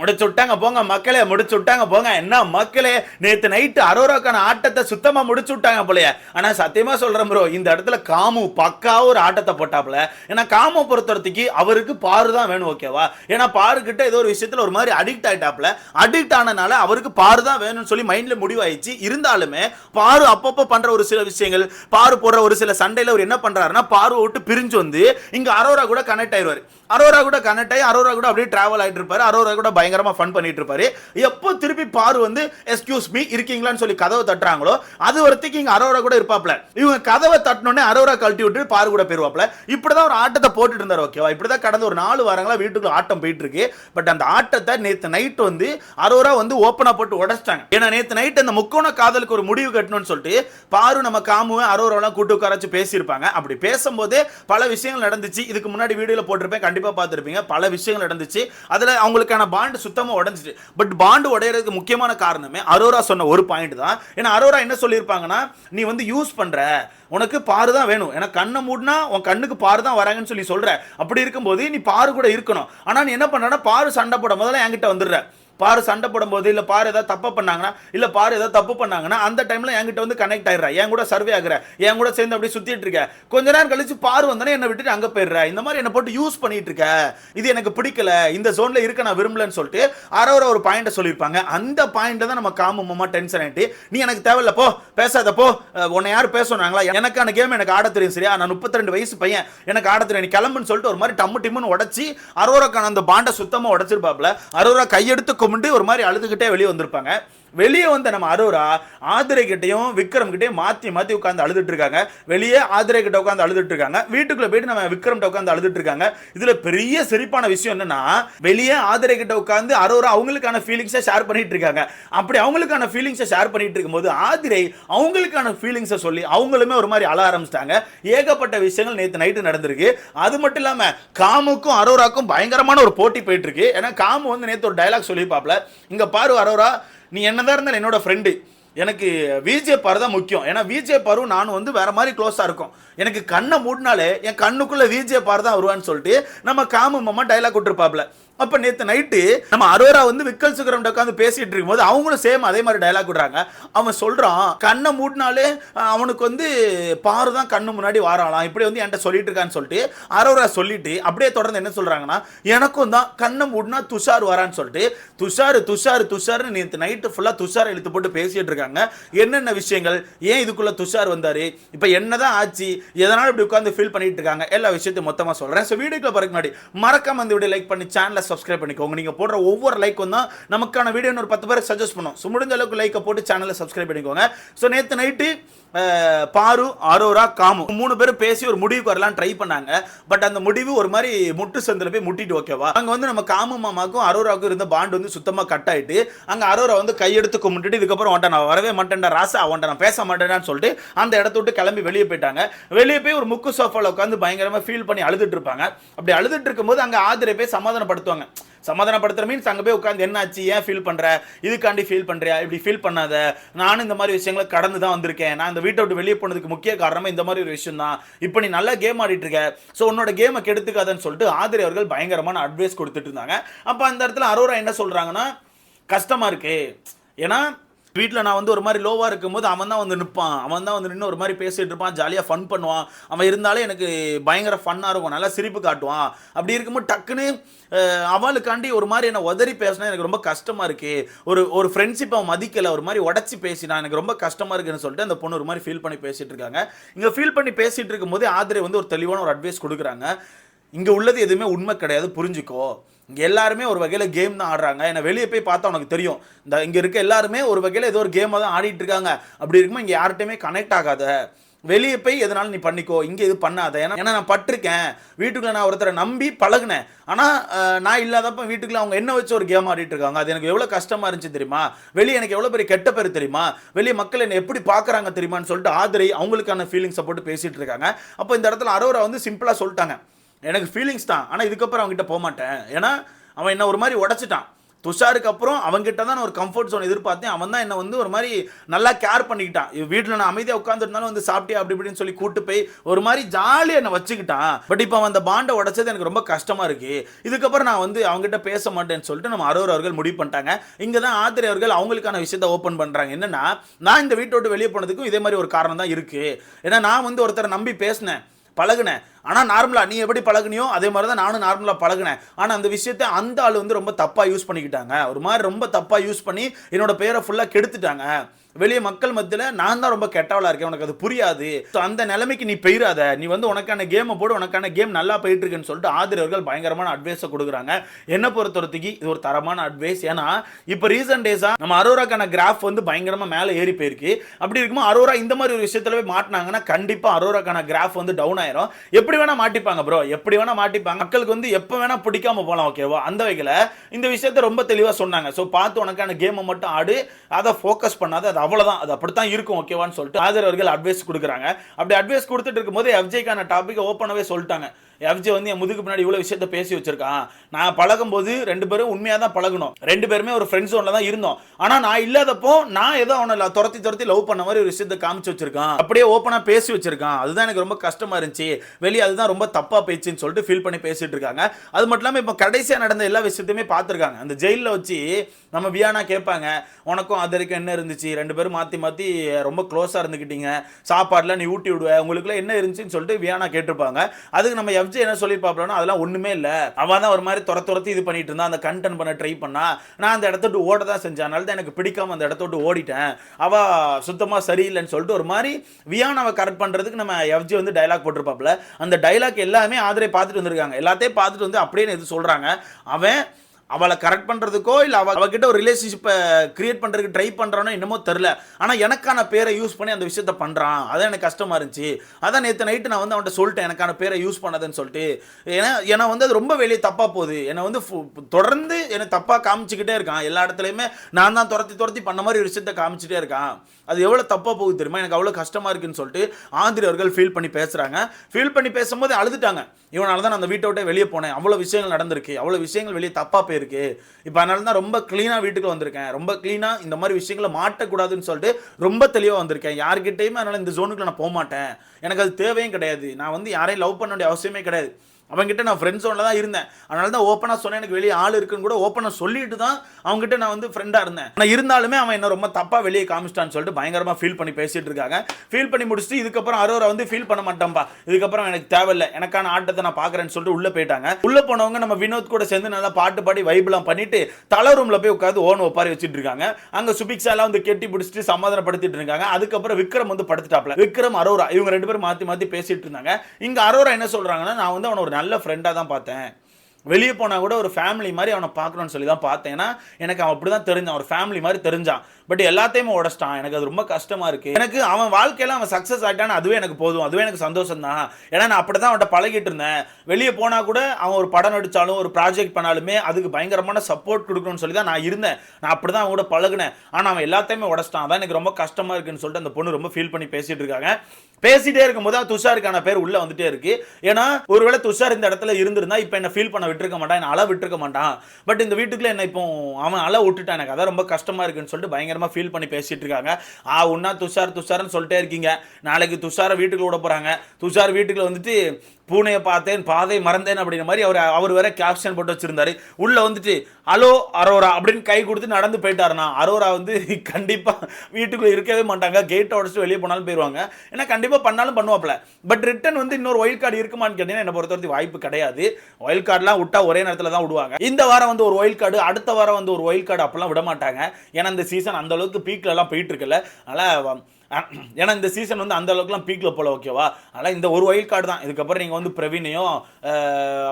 முடிச்சு விட்டாங்க போங்க மக்களே முடிச்சு விட்டாங்க போங்க. என்ன மக்களே நேத்து நைட்டு அரோராக்கான ஆட்டத்தை சுத்தமா முடிச்சு விட்டாங்க போலயே. ஆனா சத்தியமா சொல்றேன் ப்ரோ இந்த இடத்துல காமு பக்காவா ஒரு ஆட்டத்தை போட்டாப்ல ஏன்னா காமு பொறுத்தவரத்துக்கு அவருக்கு பாரு தான் வேணும் ஓகேவா ஏன்னா பாரு கிட்ட ஏதோ ஒரு விஷயத்துல ஒரு மாதிரி அடிக்ட் ஆயிட்டாப்ல அடிக்ட் ஆனனால அவருக்கு பாரு தான் வேணும்னு சொல்லி மைண்ட்ல முடிவாயிடுச்சு. இருந்தாலுமே பாரு அப்பப்போ பண்ற ஒரு சில விஷயங்கள் பாரு போடுற ஒரு சில சண்டையில அவர் என்ன பண்றாருன்னா பாரு விட்டு பிரிஞ்சு வந்து இங்க அரோரா கூட கனெக்ட் ஆயிடுவாரு அரோரா கூட கனெக்ட் ஆகி அரோரா கூட அப்படியே டிராவல் ஆகிட்டு இருப்பாரு. அரோரா கூட பயங்கரமாக ஃபன் பண்ணிட்டு இருப்பாரு. எப்போ திருப்பி பாரு வந்து எஸ்கியூஸ் மீ இருக்கீங்களான்னு சொல்லி கதவை தட்டுறாங்களோ அது வரைக்கும் இங்க அரோரா கூட இருப்பாப்ல. இவங்க கதவை தட்டினோடனே அரோரா கழட்டி விட்டு பாரு கூட போயிருவாப்ல. இப்படி தான் ஒரு ஆட்டத்தை போட்டுட்டு இருந்தாரு ஓகேவா இப்படி தான் கடந்த ஒரு நாலு வாரங்களா வீட்டுக்குள்ள ஆட்டம் போயிட்டு இருக்கு பட் அந்த ஆட்டத்தை நேத்து நைட் வந்து அரோரா வந்து ஓப்பனா போட்டு உடைச்சிட்டாங்க. ஏன்னா நேத்து நைட் அந்த முக்கோண காதலுக்கு ஒரு முடிவு கட்டணும்னு சொல்லிட்டு பாரு நம்ம காமுவும் அரோராலாம் கூட்டு உட்காராச்சு பேசியிருப்பாங்க. அப்படி பேசும்போதே பல விஷயங்கள் நடந்துச்சு. இதுக்கு முன்னாடி வீடியோவில் போட்டிருப்பேன் கண்டிப்பாக பார்த்துருப்பீங்க. பல விஷயங்கள் நடந்துச்சு. அதில் அவங்களுக்கான பாண்டு சுத்தமாக உடஞ்சிச்சு பட் பாண்டு உடையறதுக்கு முக்கியமான காரணமே அரோரா சொன்ன ஒரு பாயிண்ட் தான். ஏன்னா அரோரா என்ன சொல்லியிருப்பாங்கன்னா நீ வந்து யூஸ் பண்ணுற உனக்கு பாரு தான் வேணும். ஏன்னா கண்ணை மூடினா உன் கண்ணுக்கு பாரு தான் வராங்கன்னு சொல்லி சொல்கிற அப்படி இருக்கும்போது நீ பாரு கூட இருக்கணும். ஆனால் நீ என்ன பண்ணுறனா பாரு சண்டை போட முதல்ல என்கிட்ட வந்துடுற. பாரு சண்டை போடும்போது இல்லை பாரு ஏதாவது தப்பு பண்ணாங்கன்னா இல்லை பாரு ஏதாவது தப்பு பண்ணாங்கன்னா அந்த டைமில் என்கிட்ட வந்து கனெக்ட் ஆயிடுறா. என் கூட சர்வே ஆகுற என் கூட சேர்ந்து அப்படியே சுற்றிட்டு இருக்க. கொஞ்ச நேரம் கழிச்சு பாரு வந்தோடனே என்னை விட்டுட்டு அங்கே போயிடுற. இந்த மாதிரி என்னை போட்டு யூஸ் பண்ணிட்டு இருக்க. இது எனக்கு பிடிக்கல. இந்த ஜோனில் இருக்க நான் விரும்பலன்னு சொல்லிட்டு அரை ஒரு பாயிண்ட்டை சொல்லியிருப்பாங்க. அந்த பாயிண்ட்டை தான் நம்ம காமமாக டென்ஷன் ஆகிட்டு நீ எனக்கு தேவையில்ல போ. பேசாத போ. உன்னை யார் பேச சொன்னாங்களா? எனக்கான கேம் எனக்கு ஆட தெரியும் சரியா? நான் 32 வயசு பையன். எனக்கு ஆட தெரியும். நீ கிளம்புன்னு சொல்லிட்டு ஒரு மாதிரி டம்மு டிம்முன்னு உடச்சி அரோராக்கான அந்த பாண்டை சுத்தமாக உடைச்சிருப்பாப்ல அரோரா கையெடுத்து கும்பிட்டு ஒரு மாதிரி அழுதுகிட்டே வெளியே வந்திருப்பாங்க. வெளியே வந்த நம்ம அரோரா ஆதிரை கிட்டையும் விக்ரம் கிட்டையும் மாத்தி மாத்தி உட்காந்து அழுதுட்டு இருக்காங்க வெளியே ஆதிரை கிட்ட உட்காந்து அழுதுட்டு இருக்காங்க வீட்டுக்குள்ள போயிட்டு நம்ம விக்ரம் உட்காந்து அழுதுட்டு இருக்காங்க இதுல பெரிய சிரிப்பான விஷயம் என்னன்னா வெளியே ஆதிரை கிட்ட உட்காந்து அரோரா அவங்களுக்கான ஃபீலிங்ஸை ஷேர் பண்ணிட்டு இருக்காங்க அப்படி அவங்களுக்கான ஃபீலிங்ஸை ஷேர் பண்ணிட்டு இருக்கும்போது ஆதிரை அவங்களுக்கான ஃபீலிங்ஸை சொல்லி அவங்களுமே ஒரு மாதிரி அழ ஆரம்பிச்சிட்டாங்க. ஏகப்பட்ட விஷயங்கள் நேற்று நைட்டு நடந்திருக்கு. அது மட்டும் இல்லாம காமுக்கும் அரோராக்கும் பயங்கரமான ஒரு போட்டி போயிட்டு இருக்கு ஏன்னா காமு வந்து நேற்று ஒரு டயலாக் பார்ப்பல இங்க பாரு அரோரா நீ என்னதான் இருந்தாலும் என்னோட ஃப்ரெண்டு எனக்கு விஜே பாரு தான் முக்கியம். ஏன்னா விஜே பாரு நானும் வந்து வேற மாதிரி க்ளோஸாக இருக்கும். எனக்கு கண்ணை மூடினாலே என் கண்ணுக்குள்ளே விஜே பாரு தான் வருவான்னு சொல்லிட்டு நம்ம காமு மாமா டைலாக் விட்டுருப்பாப்ல அப்ப நேத்து நைட்டு நம்ம அரோரா வந்து விக்கல் சுக்கரம் உட்காந்து பேசிட்டு இருக்கும்போது அவங்களும் சேம் அதே மாதிரி டைலாக் விடுறாங்க. அவன் சொல்றான் கண்ணை மூடினாலே அவனுக்கு வந்து பாரு தான் கண்ணு முன்னாடி வாராளாம். இப்படி வந்து என்கிட்ட சொல்லிட்டு இருக்கான்னு சொல்லிட்டு அரோரா சொல்லிட்டு அப்படியே தொடர்ந்து என்ன சொல்றாங்கன்னா எனக்கும் தான் கண்ணை மூடினா துஷார் வரான்னு சொல்லிட்டு துஷார் துஷார் துஷார்னு நேற்று நைட்டு ஃபுல்லாக துஷார் இழுத்து போட்டு பேசிட்டு இருக்காங்க. என்னென்ன விஷயங்கள்? ஏன் இதுக்குள்ள துஷார் வந்தாரு? இப்போ என்னதான் ஆச்சு? எதனால இப்படி உட்காந்து ஃபீல் பண்ணிட்டு இருக்காங்க? எல்லா விஷயத்தையும் மொத்தமாக சொல்றேன். ஸோ வீடியோக்குள்ள பிறகு முன்னாடி மறக்காம வந்து வீடியோ லைக் பண்ணி சேனலை சப்ஸ்கிரைப் பண்ணிக்கோங்க. நீங்கள் போடுற ஒவ்வொரு லைக்கும் தான் நமக்கான வீடியோ ஒரு பத்து பேர் சஜஸ்ட் பண்ணும். ஸோ முடிஞ்ச அளவுக்கு லைக்கை போட்டு சேனலை சப்ஸ்கிரைப் பண்ணிக்கோங்க. ஸோ நேற்று நைட்டு பாரு அரோரா காமு மூணு பேரும் பேசி ஒரு முடிவுக்கு வரலாம் ட்ரை பண்ணாங்க. பட் அந்த முடிவு ஒரு மாதிரி முட்டு சந்தில் போய் முட்டிட்டு ஓகேவா அங்கே வந்து நம்ம காமு மாமாக்கும் அரோராவுக்கும் இருந்த பாண்ட் வந்து சுத்தமாக கட் ஆகிட்டு அங்கே அரோரா வந்து கையெடுத்து கும்பிட்டுட்டு இதுக்கப்புறம் உன்ட்ட நான் வரவே மாட்டேன்டா ராசா அவன்ட்ட நான் பேச மாட்டேன்டான்னு சொல்லிட்டு அந்த இடத்த விட்டு கிளம்பி வெளியே போயிட்டாங்க. வெளியே போய் ஒரு முக்கு சோஃபாவில் உட்காந்து பயங்கரமாக ஃபீல் பண்ணி அழுதுட்டு இருப்பாங்க. அப்படி அழுதுட்டு இருக்கும்போது அங்கே ஆதிரை போய் சமாதானப்படுத்துவாங்க. சமாதானப்படுத்துற மீன்ஸ் அங்கே போய் உட்காந்து என்னாச்சு ஏன் ஃபீல் பண்ற? இதுக்காண்டி ஃபீல் பண்றியா? இப்படி ஃபீல் பண்ணாத. நானும் இந்த மாதிரி விஷயங்களை கடந்து தான் வந்திருக்கேன். நான் இந்த வீட்டை விட்டு வெளியே போனதுக்கு முக்கிய காரணமே இந்த மாதிரி ஒரு விஷயம் தான் இப்போ நீ நல்லா கேம் ஆடிட்டு இருக்க. ஸோ உன்னோட கேமை கெடுத்துக்காதன்னு சொல்லிட்டு ஆதிரி அவர்கள் பயங்கரமான அட்வைஸ் கொடுத்துட்டு இருந்தாங்க. அப்போ அந்த இடத்துல அரோரா என்ன சொல்றாங்கன்னா கஷ்டமா இருக்கு. ஏன்னா வீட்டில் நான் வந்து ஒரு மாதிரி லோவாக இருக்கும்போது அவன் தான் வந்து நிற்பான் அவன் தான் வந்து நின்று ஒரு மாதிரி பேசிகிட்டு இருப்பான் ஜாலியாக ஃபன் பண்ணுவான். அவன் இருந்தாலே எனக்கு பயங்கர ஃபன்னாக இருக்கும். நல்லா சிரிப்பு காட்டுவான். அப்படி இருக்கும்போது டக்குன்னு அவளுக்காண்டி ஒரு மாதிரி என்னை உதறி பேசினா எனக்கு ரொம்ப கஷ்டமாக இருக்குது ஒரு ஒரு ஃப்ரெண்ட்ஷிப் அவன் மதிக்கலை ஒரு மாதிரி உடச்சி பேசினா எனக்கு ரொம்ப கஷ்டமாக இருக்குன்னு சொல்லிட்டு அந்த பொண்ணு ஒரு மாதிரி ஃபீல் பண்ணி பேசிகிட்டு இருக்காங்க. இங்கே ஃபீல் பண்ணி பேசிகிட்டு இருக்கும்போது ஆதிரை வந்து ஒரு தெளிவான ஒரு அட்வைஸ் கொடுக்குறாங்க. இங்கே உள்ளது எதுவுமே உண்மை கிடையாது புரிஞ்சுக்கோ. இங்கே எல்லாருமே ஒரு வகையில் கேம் தான் ஆடுறாங்க. ஏன்னா வெளியே போய் பார்த்தா உனக்கு தெரியும். இந்த இங்கே இருக்க எல்லாருமே ஒரு வகையில் ஏதோ ஒரு கேமாக தான் ஆடிட்டு இருக்காங்க. அப்படி இருக்கும்போது இங்கே யார்கிட்டயுமே கனெக்ட் ஆகாத. வெளியே போய் எதனாலும் நீ பண்ணிக்கோ. இங்கே இது பண்ணாத. ஏன்னா ஏன்னா நான் பட்டிருக்கேன். வீட்டுக்குள்ளே நான் ஒருத்தரை நம்பி பழகுனேன். ஆனால் நான் இல்லாதப்ப வீட்டுக்குள்ளே அவங்க என்ன வச்சு ஒரு கேம் ஆடிட்டு இருக்காங்க? அது எனக்கு எவ்வளோ கஷ்டமாக இருந்துச்சு தெரியுமா? வெளியே எனக்கு எவ்வளோ பெரிய கெட்ட பேர் தெரியுமா? வெளியே மக்கள் என்னை எப்படி பார்க்குறாங்க தெரியுமான்னு சொல்லிட்டு ஆதரை அவங்களுக்கான ஃபீலிங்ஸை போட்டு பேசிகிட்டு இருக்காங்க. அப்போ இந்த இடத்துல அரோரா வந்து சிம்பிளாக சொல்லிட்டாங்க. எனக்கு ஃபீலிங்ஸ் தான். ஆனால் இதுக்கப்புறம் அவங்ககிட்ட போக மாட்டேன். ஏன்னா அவன் என்ன ஒரு மாதிரி உடைச்சிட்டான். துஷாருக்கு அப்புறம் அவங்ககிட்ட தான் நான் ஒரு கம்ஃபர்ட் ஜோன் எதிர்பார்த்தேன். அவன் தான் என்னை வந்து ஒரு மாதிரி நல்லா கேர் பண்ணிக்கிட்டான். வீட்டில் நான் அமைதியாக உட்காந்துருந்தாலும் வந்து சாப்பிட்டியா அப்படி இப்படின்னு சொல்லி கூட்டு போய் ஒரு மாதிரி ஜாலியாக என்னை வச்சுக்கிட்டான். பட் இப்போ அவன் அந்த பாண்டை உடைச்சது எனக்கு ரொம்ப கஷ்டமாக இருக்கு. இதுக்கப்புறம் நான் வந்து அவங்ககிட்ட பேச மாட்டேன்னு சொல்லிட்டு நம்ம அரோர் அவர்கள் முடிவு பண்ணிட்டாங்க. இங்கே தான் ஆத்திரை அவர்கள் அவங்களுக்கான விஷயத்த ஓப்பன் பண்ணுறாங்க என்னன்னா நான் இந்த வீட்டை விட்டு வெளியே போனதுக்கும் இதே மாதிரி ஒரு காரணம் தான் இருக்குது ஏன்னா நான் வந்து ஒருத்தரை நம்பி பேசினேன் பழகுனேன். ஆனால் நார்மலாக நீ எப்படி பழகுனியோ அதே மாதிரி தான் நானும் நார்மலாக பழகினேன். ஆனால் அந்த விஷயத்தை அந்த ஆள் வந்து ரொம்ப தப்பாக யூஸ் பண்ணிக்கிட்டாங்க. ஒரு மாதிரி ரொம்ப தப்பாக யூஸ் பண்ணி என்னோட பேரை ஃபுல்லாக கெடுத்துட்டாங்க. வெளியே மக்கள் மத்தியில் நான் தான் ரொம்ப கெட்டவளாக இருக்கேன். உனக்கு அது புரியாது. ஸோ அந்த நிலைமைக்கு நீ பெயிராத. நீ வந்து உனக்கான கேமை போடு உனக்கான கேம் நல்லா போயிட்டு இருக்குன்னு சொல்லிட்டு ஆதரவர்கள் பயங்கரமான அட்வைஸை கொடுக்குறாங்க. என்ன பொறுத்தவரத்துக்கு இது ஒரு தரமான அட்வைஸ் ஏன்னா இப்போ ரீசன்ட் டேஸாக நம்ம அரோராக்கான கிராஃப் வந்து பயங்கரமாக மேலே ஏறி போயிருக்கு. அப்படி இருக்கும்போது அரோரா இந்த மாதிரி ஒரு விஷயத்துல போய் மாட்டினாங்கன்னா கண்டிப்பாக அரோராக்கான கிராஃப் வந்து டவுன் ஆயிரும். எப்படி எப்படி வேணா மாட்டிப்பாங்க ப்ரோ எப்படி வேணா மாட்டிப்பாங்க. மக்களுக்கு வந்து எப்போ வேணா பிடிக்காம போகலாம் ஓகேவா அந்த வகையில் இந்த விஷயத்த ரொம்ப தெளிவாக சொன்னாங்க. ஸோ பார்த்து உனக்கான கேமை மட்டும் ஆடு அதை ஃபோக்கஸ் பண்ணாது அது அவ்வளோதான் அது அப்படித்தான் இருக்கும் ஓகேவான்னு சொல்லிட்டு ஆதரவர்கள் அட்வைஸ் கொடுக்குறாங்க. அப்படி அட்வைஸ் கொடுத்துட்டு இருக்கும்போது எஃப்ஜேக்கான டாபிக் ஓப்பனாகவே சொல்லிட்டாங்க. எஃப்ஜே வந்து என் முதுகு பின்னாடி இவ்வளோ விஷயத்த பேசி வச்சிருக்கான். நான் பழகும்போது ரெண்டு பேரும் உண்மையாக தான் பழகணும். ரெண்டு பேருமே ஒரு ஃப்ரெண்ட் ஜோனில் தான் இருந்தோம். ஆனால் நான் இல்லாதப்போ நான் ஏதோ அவனை ல- துரத்தி துரத்தி லவ் பண்ண மாதிரி ஒரு விஷயத்த காமிச்சு வச்சிருக்கான். அப்படியே ஓப்பனாக பேசி வச்சிருக்கான். அதுதான் எனக்கு ரொம்ப கஷ்டமாக இருந்துச்சு. வெளியே அதுதான் ரொம்ப தப்பாக போயிடுச்சுன்னு சொல்லிட்டு ஃபீல் பண்ணி பேசிட்டு இருக்காங்க. அது மட்டும் இல்லாமல் இப்போ கடைசியாக நடந்த எல்லா விஷயத்தையுமே பார்த்துருக்காங்க. அந்த ஜெயிலில் வச்சு நம்ம வியானா கேட்பாங்க உனக்கும் அதற்கும் என்ன இருந்துச்சு? ரெண்டு பேரும் மாற்றி மாற்றி ரொம்ப க்ளோஸாக இருந்துக்கிட்டீங்க சாப்பாடெலாம் நீ ஊட்டி விடுவ. உங்களுக்குலாம் என்ன இருந்துச்சுன்னு சொல்லிட்டு வியானா கேட்டிருப்பாங்க. அதுக்கு நம்ம எஃப் எஃப்ஜே என்ன சொல்லியிருப்பாப்லன்னா அதெல்லாம் ஒன்றுமே இல்லை. அவன் தான் ஒரு மாதிரி துர துரத்தி இது பண்ணிட்டு இருந்தான். அந்த கண்டென்ட் பண்ண ட்ரை பண்ணா. நான் அந்த இடத்த விட்டு ஓட தான் செஞ்சேன். அதனால தான் எனக்கு பிடிக்காம அந்த இடத்த விட்டு ஓடிட்டேன். அவள் சுத்தமாக சரியில்லைன்னு சொல்லிட்டு ஒரு மாதிரி வியானாவை கரெக்ட் பண்ணுறதுக்கு நம்ம எஃப்ஜி வந்து டைலாக் போட்டிருப்பாப்ல அந்த டைலாக் எல்லாமே ஆதரவை பார்த்துட்டு வந்திருக்காங்க. எல்லாத்தையும் பார்த்துட்டு வந்து அப்படியே இது சொல்கிறாங்க அவன் அவளை கரெக்ட் பண்ணுறதுக்கோ இல்லை அவ அவகிட்ட ஒரு ரிலேஷன்ஷிப்பை கிரியேட் பண்ணுறதுக்கு ட்ரை பண்ணுறானோ என்னமோ தெரில ஆனால் எனக்கான பேரை யூஸ் பண்ணி அந்த விஷயத்த பண்ணுறான் அதான் எனக்கு கஷ்டமாக இருந்துச்சு. அதான் நேற்று நைட்டு நான் வந்து அவன்கிட்ட சொல்லிட்டேன் எனக்கான பேரை யூஸ் பண்ணதுன்னு சொல்லிட்டு. ஏன்னா ஏன்னா வந்து அது ரொம்ப வெளியே தப்பாக போகுது. என்னை வந்து ஃபு- தொடர்ந்து என்னை தப்பாக காமிச்சிக்கிட்டே இருக்கான். எல்லா இடத்துலையுமே நான் தான் துரத்தி துரத்தி பண்ண மாதிரி ஒரு விஷயத்த காமிச்சிட்டே இருக்கான். அது எவ்வளோ தப்பாக போகுது தெரியுமா? எனக்கு அவ்வளோ கஷ்டமாக இருக்குன்னு சொல்லிட்டு ஆந்திரி அவர்கள் ஃபீல் பண்ணி பேசுகிறாங்க ஃபீல் பண்ணி பேசும்போது அழுதுட்டாங்க. இவனால தான் நான் அந்த வீட்டை விட்டே வெளியே போனேன். அவ்வளோ விஷயங்கள் நடந்திருக்கு. அவ்வளோ விஷயங்கள் வெளியே தப்பாக போயிருக்கு. இப்போ அதனால தான் ரொம்ப க்ளீனாக வீட்டுக்கு வந்திருக்கேன். ரொம்ப க்ளீனாக இந்த மாதிரி விஷயங்களை மாட்டக்கூடாதுன்னு சொல்லிட்டு ரொம்ப தெளிவாக வந்திருக்கேன். யார்கிட்டையுமே அதனால் இந்த ஜோனுக்கு நான் போக மாட்டேன் எனக்கு அது தேவையும் கிடையாது. நான் வந்து யாரையும் லவ் பண்ண வேண்டிய அவசியமே கிடையாது. அவங்ககிட்ட நான் ஃப்ரெண்ட் ஜோனில் தான் இருந்தேன். அதனால தான் ஓப்பனாக சொன்னேன். எனக்கு வெளியே ஆள் இருக்குன்னு கூட ஓப்பனாக சொல்லிட்டு தான் அவங்ககிட்ட நான் வந்து ஃப்ரெண்டாக இருந்தேன். ஆனால் இருந்தாலுமே அவன் என்ன ரொம்ப தப்பாக வெளியே காமிச்சிட்டான்னு சொல்லிட்டு பயங்கரமாக ஃபீல் பண்ணி பேசிகிட்டு இருக்காங்க. ஃபீல் பண்ணி முடிச்சுட்டு இதுக்கப்புறம் அரோரா வந்து ஃபீல் பண்ண மாட்டேன்ப்பா. இதுக்கப்புறம் எனக்கு தேவையில்லை. எனக்கான ஆட்டத்தை நான் பார்க்குறேன்னு சொல்லிட்டு உள்ளே போயிட்டாங்க. உள்ளே போனவங்க நம்ம வினோத் கூட சேர்ந்து நல்லா பாட்டு பாடி வைப்லாம் பண்ணிட்டு தலை ரூமில் போய் உட்காந்து ஓன் ஒப்பாரி வச்சுட்டு இருக்காங்க. அங்கே சுபிக்ஸாலாம் வந்து கெட்டி பிடிச்சிட்டு சமாதானப்படுத்திட்டு இருக்காங்க. அதுக்கப்புறம் விக்ரம் வந்து படுத்துட்டாப்ல. விக்ரம் அரோரா இவங்க ரெண்டு பேரும் மாற்றி மாற்றி பேசிட்டு இருந்தாங்க. இங்கே அரோரா என்ன சொல்கிறாங்கன்னா நான் வந்து அவனை ஒரு நல்ல ஃப்ரெண்டாக தான் பார்த்தேன். வெளியே போனால் கூட ஒரு ஃபேமிலி மாதிரி அவனை பார்க்கணும்னு சொல்லி தான் பார்த்தேன். ஏன்னா எனக்கு அவன் அப்படி தான் தெரிஞ்சான். ஒரு ஃபேமிலி மாதிரி தெரிஞ்சான். பட் எல்லாத்தையுமே உடச்சிட்டான். எனக்கு அது ரொம்ப கஷ்டமா இருக்கு. எனக்கு அவன் வாழ்க்கையில அவன் சக்ஸஸ் ஆகிட்டான் அதுவே எனக்கு போதும். அதுவே எனக்கு சந்தோஷம் தான் ஏன்னா நான் அப்படி தான் அவன்கிட்ட பழகிட்டு இருந்தேன். வெளியே போனால் கூட அவன் ஒரு படம் நடிச்சாலும் ஒரு ப்ராஜெக்ட் பண்ணாலுமே அதுக்கு பயங்கரமான சப்போர்ட் கொடுக்கணும்னு சொல்லி தான் நான் இருந்தேன். நான் அப்படி தான் அவன் கூட பழகினேன். ஆனால் அவன் எல்லாத்தையுமே உடச்சிட்டான். அதான் எனக்கு ரொம்ப கஷ்டமா இருக்குன்னு சொல்லிட்டு அந்த பொண்ணு ரொம்ப ஃபீல் பண்ணி பேசிட்டு இருக்காங்க. பேசிட்டே இருக்கும்போது துஷாருக்கான பேர் உள்ள வந்துட்டே இருக்கு. ஏன்னா ஒருவேளை துஷார் இந்த இடத்துல இருந்திருந்தா இப்போ என்ன ஃபீல் பண்ண விட்டுருக்க மாட்டான். என்ன அழ விட்டுருக்க மாட்டான். பட் இந்த வீட்டுக்குள்ள என்ன இப்போ அவன் அழ விட்டுட்டான். எனக்கு அதான் ரொம்ப கஷ்டமா இருக்குன்னு சொல்லிட்டு பயங்கரமாக ஃபீல் பண்ணி பேசிட்டு இருக்காங்க. ஆ உன்னா துஷார் துஷார்னு சொல்லிட்டே இருக்கீங்க. நாளைக்கு துஷாரை வீட்டுக்குள்ள விட போறாங்க. துஷார் வீட்டுக்குள்ள வந்துட்டு பூனையை பார்த்தேன் பாதை மறந்தேன் அப்படின்ற மாதிரி அவர் அவர் வேற கேப்ஷன் போட்டு வச்சுருந்தாரு. உள்ளே வந்துட்டு ஹலோ அரோரா அப்படின்னு கை கொடுத்து நடந்து போயிட்டாருனா அரோரா வந்து கண்டிப்பாக வீட்டுக்குள்ளே இருக்கவே மாட்டாங்க. கேட்டை உடச்சிட்டு வெளியே போனாலும் போயிடுவாங்க ஏன்னா கண்டிப்பாக பண்ணாலும் பண்ணுவாப்ல பட் ரிட்டன் வந்து இன்னொரு ஒயில் கார்டு இருக்குமான்னு கேட்டீங்கன்னா என்னை பொறுத்தவரைக்கும் வாய்ப்பு கிடையாது. ஒயில் கார்டுலாம் விட்டா ஒரே நேரத்தில் தான் விடுவாங்க. இந்த வாரம் வந்து ஒரு ஒயில் கார்டு அடுத்த வாரம் வந்து ஒரு ஒயில் கார்டு அப்பெல்லாம் விட மாட்டாங்க. ஏன்னா இந்த சீசன் அந்த அளவுக்கு பீக்கில் எல்லாம் போயிட்டு இருக்குல்ல ஏன்னா இந்த சீசன் வந்து அந்த அளவுக்குலாம் பீக்கில் போல ஓகேவா அதனால் இந்த ஒரு ஒயில் கார்டு தான். இதுக்கப்புறம் நீங்கள் வந்து பிரவீனையும்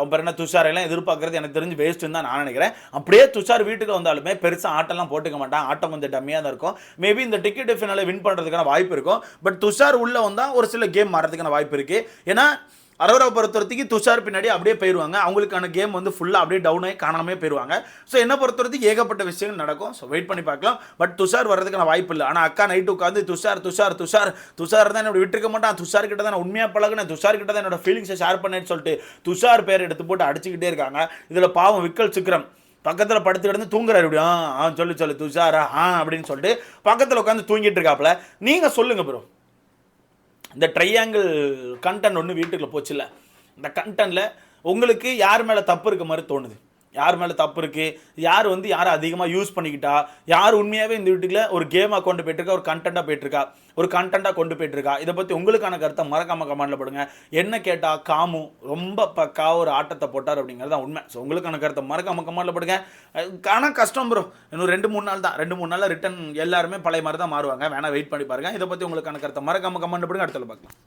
அப்புறம் என்ன துஷாரையெல்லாம் எதிர்பார்க்கறது எனக்கு தெரிஞ்சு வேஸ்ட்டுன்னு தான் நான் நினைக்கிறேன். அப்படியே துஷார் வீட்டுக்கு வந்தாலுமே பெருசாக ஆட்டம்லாம் போட்டுக்க மாட்டான். ஆட்டம் கொஞ்சம் டம்மியாக தான் இருக்கும். மேபி இந்த டிக்கெட் ஃபினால வின் பண்ணுறதுக்கான வாய்ப்பு இருக்கும். பட் துஷார் உள்ளே வந்தால் ஒரு சில கேம் மாறதுக்கான வாய்ப்பு இருக்குது ஏன்னா அரோரா பொறுத்தவரத்துக்கு துஷார் பின்னாடி அப்படியே போயிடுவாங்க அவங்களுக்கான கேம் வந்து ஃபுல்லாக அப்படியே டவுன் ஆகி காணாமே போயிடுவாங்க ஸோ என்ன பொறுத்தவரைக்கும் ஏகப்பட்ட விஷயங்கள் நடக்கும். ஸோ வெயிட் பண்ணி பார்க்கலாம். பட் துஷார் வர்றதுக்கான வாய்ப்பு இல்லை. ஆனால் அக்கா நைட்டு உட்காந்து துஷார் துஷார் துஷார். துஷார் தான் என்னோட விட்டுருக்க மாட்டான். துஷார் கிட்ட தான் உண்மையாக பழகினேன். துஷார் கிட்ட தான் என்னோட ஃபீலிங்ஸை ஷேர் பண்ணேன்னு சொல்லிட்டு துஷார் பேர் எடுத்து போட்டு அடிச்சுக்கிட்டே இருக்காங்க. இதில் பாவம் விக்கல் சிக்ரம் பக்கத்தில் படுத்து கிடந்து தூங்குறாரு இப்படி. ஆ ஆ சொல்லு சொல்லு. துஷாரா? ஆ அப்படின்னு சொல்லிட்டு பக்கத்தில் உட்காந்து தூங்கிட்டு இருக்காப்புல. நீங்கள் சொல்லுங்கள் ப்ரோ இந்த ட்ரையாங்கிள் கண்டென்ட் ஒன்று வீட்டுக்குள்ள போச்சுல்ல. இந்த கண்டென்ட்ல உங்களுக்கு யார் மேலே தப்பு இருக்க மாதிரி தோணுது? யார் மேலே தப்பு இருக்குது யார் வந்து யாரை அதிகமாக யூஸ் பண்ணிக்கிட்டா? யார் உண்மையாகவே இந்த வீட்டுக்குள்ள ஒரு கேமாக கொண்டு போயிட்டுருக்கா? ஒரு கண்டென்ட்டாக போயிட்டுருக்கா? ஒரு கண்டென்ட்டாக கொண்டு போயிட்டுருக்கா? இதை பற்றி உங்களுக்கான கருத்தை மறக்காம கமெண்டில் போடுங்க. என்ன கேட்டால் காமு ரொம்ப பக்கா ஒரு ஆட்டத்தை போட்டார் அப்படிங்கிறது தான் உண்மை. ஸோ உங்களுக்கான கருத்தை மறக்காம கமெண்டில் போடுங்க. ஆனால் கஷ்டம் ப்ரோ இன்னும் ரெண்டு மூணு நாள் தான். ரெண்டு மூணு நாளில் ரிட்டன் எல்லாருமே பழைய மாதிரி தான் மாறுவாங்க. வேணால் வெயிட் பண்ணி பாருங்கள் இதை பற்றி உங்களுக்கான கருத்தை மறக்காம கமெண்ட் போடுங்க. அடுத்தல பார்க்கலாம்.